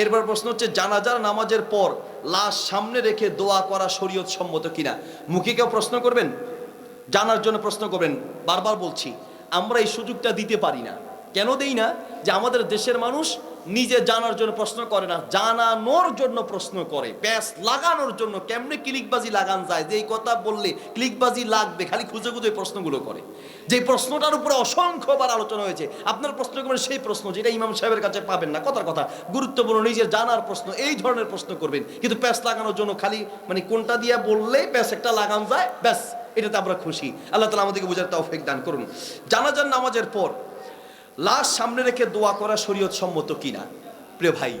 এরপর প্রশ্ন হচ্ছে, জানাজার নামাজের পর লাশ সামনে রেখে দোয়া করা শরীয়ত সম্মত কিনা? মুখে কেউ প্রশ্ন করবেন? জানার জন্য প্রশ্ন করবেন, বারবার বলছি, আমরা এই সুযোগটা দিতে পারি না। কেন দেই না? যে আমাদের দেশের মানুষ নিজে জানার জন্য প্রশ্ন করে না, জানানোর জন্য প্রশ্ন করে। প্যাস লাগানোর জন্য কেমনে ক্লিকবাজি লাগান যায়? যে এই কথা বললে ক্লিকবাজি লাগবে, খালি খুঁজে খুঁজে প্রশ্নগুলো করে। যে প্রশ্নটার উপরে অসংখ্যবার আলোচনা হয়েছে, আপনার প্রশ্ন করবেন সেই প্রশ্ন যেটা ইমাম সাহেবের কাছে পাবেন না, কথার কথা। গুরুত্বপূর্ণ নিজের জানার প্রশ্ন, এই ধরনের প্রশ্ন করবেন। কিন্তু প্যাস লাগানোর জন্য খালি মানে কোনটা দিয়ে বললে প্যাস একটা লাগান যায়, ব্যাস, এটাতে আমরা খুশি। আল্লাহ তালা আমাদেরকে বোঝার তৌফিক দান করুন। জানাজার নামাজের পর লাশ সামনে রেখে দোয়া করা শরীয়ত সম্মত কিনা? প্রিয় ভাই,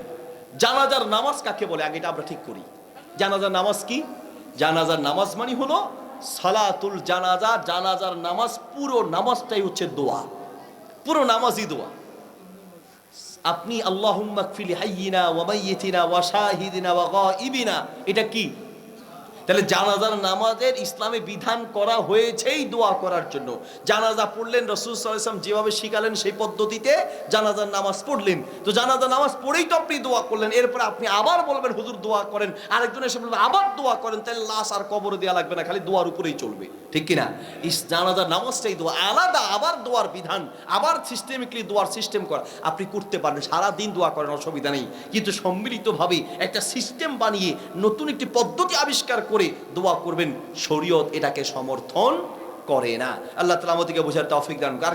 জানাজার নামাজ কাকে বলে? আগে এটা আমরা ঠিক করি। জানাজার নামাজ কি? জানাজার নামাজ মানে হলো সালাতুল জানাজা, জানাজার নামাজ পুরো নামাজটাই হচ্ছে দোয়া। পুরো নামাজই দোয়া। আপনি আল্লাহুম্মা কফিলি হাইয়িনা ওয়া মাইয়িতিনা ওয়া শাহিদিনা ওয়া গাইবিনা এটা কি? তাহলে জানাজার নামাজের ইসলামে বিধান করা হয়েছেই দোয়া করার জন্য। জানাজা পড়লেন, রসুল সাল্লাম যেভাবে শিখালেন সেই পদ্ধতিতে জানাজার নামাজ পড়লেন। তো জানাজার নামাজ পড়েই তো আপনি দোয়া করলেন, এরপর আপনি আবার বলবেন, হুজুর, দোয়া করেন। আরেকজন এসে বলবেন আবার দোয়া করেন। তাহলে লাশ আর কবর দেওয়া লাগবে না, খালি দোয়ার উপরেই চলবে। ঠিক কিনা? ইস, জানাজার নামাজটাই দোয়া। আলাদা আবার দোয়ার বিধান, আবার সিস্টেমিকলি দোয়ার সিস্টেম করা। আপনি করতে পারেন সারা দিন দোয়া করেন, অসুবিধা নেই। কিন্তু সম্মিলিতভাবে একটা সিস্টেম বানিয়ে নতুন একটি পদ্ধতি আবিষ্কার করে দোয়া করবেন শরীয়ত এটাকে সমর্থন করে না। আল্লাহ তালা আমাদেরকে বোঝার তৌফিক দান